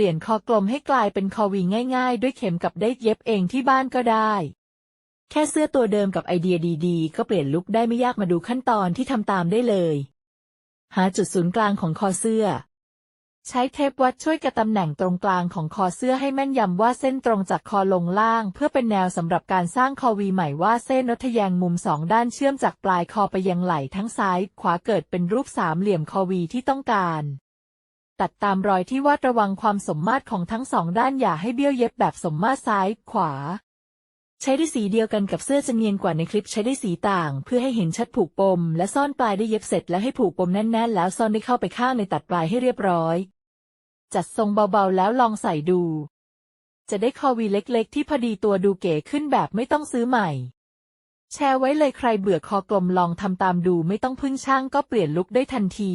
ปลี่ยนคอกลมให้กลายเป็นคอวีง่าย ๆ ด้วยเข็มกับได้เย็บเองที่บ้านก็ได้ แค่เสื้อตัวเดิมกับไอเดียดีๆ ก็เปลี่ยนลุคได้ไม่ยากมาดูขั้นตอนที่ทำตามได้เลย หาจุดศูนย์กลางของคอเสื้อ ใช้เทปวัดช่วยกับตำแหน่งตรงกลางของคอเสื้อให้แม่นยำว่าเส้นตรงจากคอลงล่าง เพื่อเป็นแนวสำหรับการสร้างคอวีใหม่ว่าเส้นนทแยงมุมสองด้านเชื่อมจากปลายคอไปยังไหล่ทั้งซ้าย ขวาเกิดเป็นรูปสามเหลี่ยมคอวีที่ต้องการ ตัดตามรอยที่วาดระวังความสมมาตรของทั้งสองด้านอย่าให้เบี้ยวเย็บแบบสมมาตรซ้ายขวา ใช้ได้สีเดียวกันกับเสื้อจะเนียนกว่าในคลิปใช้ได้สีต่าง เพื่อให้เห็นชัดผูกปม และซ่อนปลายได้เย็บเสร็จแล้วให้ผูกปมแน่นๆ แล้วซ่อนได้เข้าไปข้างในตัดปลายให้เรียบร้อย จัดทรงเบาๆแล้วลองใส่ดู จะได้คอวีเล็ก ๆ ที่พอดีตัวดูเก๋ขึ้นแบบไม่ต้องซื้อใหม่ แชร์ไว้เลยใครเบื่อคอกลมลองทำตามดูไม่ต้องพึ่งช่างก็เปลี่ยนลุคได้ทันที